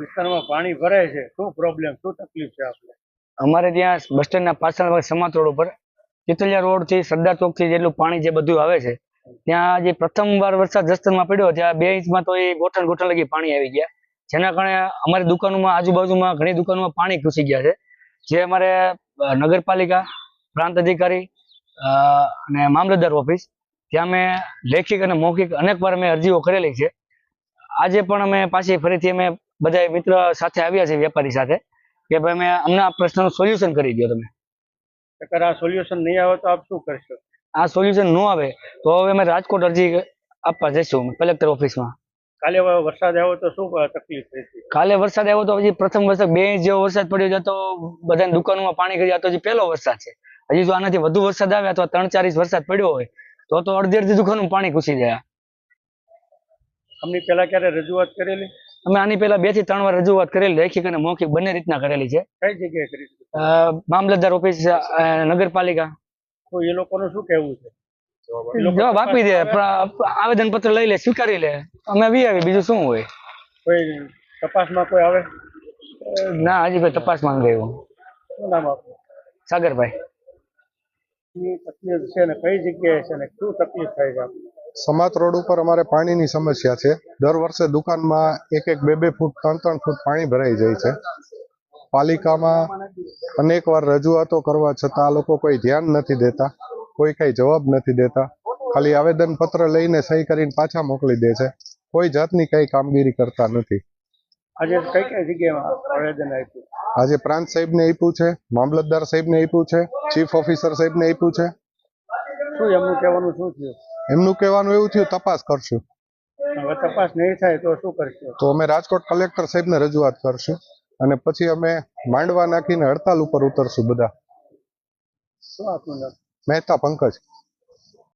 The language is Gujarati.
વિસ્તારમાં પાણી ભરાય છે. શું પ્રોબ્લેમ શું તકલીફ છે આપણે અમારે ત્યાં બસ સ્ટેન્ડના પાછળ સમાત રોડ ઉપર ચિતલિયા રોડથી સરદાર ચોકથી જેટલું પાણી જે બધું આવે છે, ત્યાં જે પ્રથમ વાર વરસાદ જસ્તરમાં પડ્યો ત્યાં બે ઇંચમાં તો એ ગોઠણ ગોઠણ લગી પાણી આવી ગયા. જેના કારણે અમારી દુકાનોમાં આજુબાજુમાં ઘણી દુકાનોમાં પાણી ઘૂસી ગયા છે. જે અમારે નગરપાલિકા, પ્રાંત અધિકારી અને મામલતદાર ઓફિસ, ત્યાં મેં લેખિત અને મૌખિક અનેક વાર અમે અરજીઓ કરેલી છે. આજે પણ અમે પાછી ફરીથી અમે બધા મિત્ર સાથે આવ્યા છે વેપારી સાથે કે ભાઈ અમે અમને આ પ્રશ્નનું સોલ્યુશન કરી દો તમે. નકર આ સોલ્યુશન નહીં આવે તો આપ શું કરશો? આ સોલ્યુશન ન આવે તો હવે અમે રાજકોટ અરજી આપવા જઈશું કલેક્ટર ઓફિસમાં કાલે વરસાદ આવ્યો તો શું તકલીફ થઈ કાલે વરસાદ આવ્યો તો હજી પ્રથમ વરસાદ બે ઇંચ જેવો વરસાદ પડ્યો તો બધાની દુકાનોમાં પાણી કરી તો હજી પહેલો વરસાદ છે. હજી જો આનાથી વધુ વરસાદ આવે અથવા ત્રણ ચાર ઇંચ વરસાદ પડ્યો હોય તો તો અડધી અડધી દુકાનનું પાણી ઘૂસી જાય. આમની પહેલા ક્યારે રજૂઆત કરેલી? અમે આની પહેલા બેથી ત્રણ વાર રજૂઆત કરેલી લેખિક અને મૌખિક બંને રીતના કરેલી છે. કઈ જગ્યાએ કરી મામલતદાર ઓફિસ નગરપાલિકા. તો એ લોકોનું શું કહેવું છે? જવાબ આપી. દે આવેદન પત્ર લઈ લે સ્વીકારી લે. અમે આવી આવી બીજું શું હોય? કોઈ તપાસમાં કોઈ આવે? ના હજી ભાઈ તપાસમાં ગયું શું નામ આપનું? સાગરભાઈ. તકલીફ છે ને કઈ જગ્યાએ છે ને શું તકલીફ થાય છે આપને? સમાત રોડ ઉપર અમારે પાણીની સમસ્યા છે. દર વર્ષે દુકાનમાં એક એક બે બે ફૂટ ત્રણ ત્રણ ફૂટ પાણી ભરાઈ જાય છે. પાલિકામાં અનેક વાર રજૂઆતો કરવા છતાં આ લોકો કોઈ ધ્યાન નથી દેતા કોઈ કઈ જવાબ નથી દેતા. ખાલી આવેદન પત્ર લઈને સહી કરીને પાછા મોકલી દે છે. કોઈ જાતની કઈ કામગીરી કરતા નથી. આજે કઈ કઈ જગ્યામાં આવેદન આપ્યું? આજે પ્રાંત સાહેબને આપ્યું છે મામલતદાર સાહેબને આપ્યું છે ચીફ ઓફિસર સાહેબને આપ્યું છે. શું એમનું કહેવાનું શું થયું? એમનું કહેવાનું એવું થયું તપાસ કરશું. હવે તપાસ નહીં થાય તો શું કરશો? તો અમે રાજકોટ કલેક્ટર સાહેબને રજૂઆત કરશું અને પછી અમે માંડવા નાખીને હડતાલ ઉપર ઉતરશું બધા. શું આપનું નામ? મહેતા પંકજ.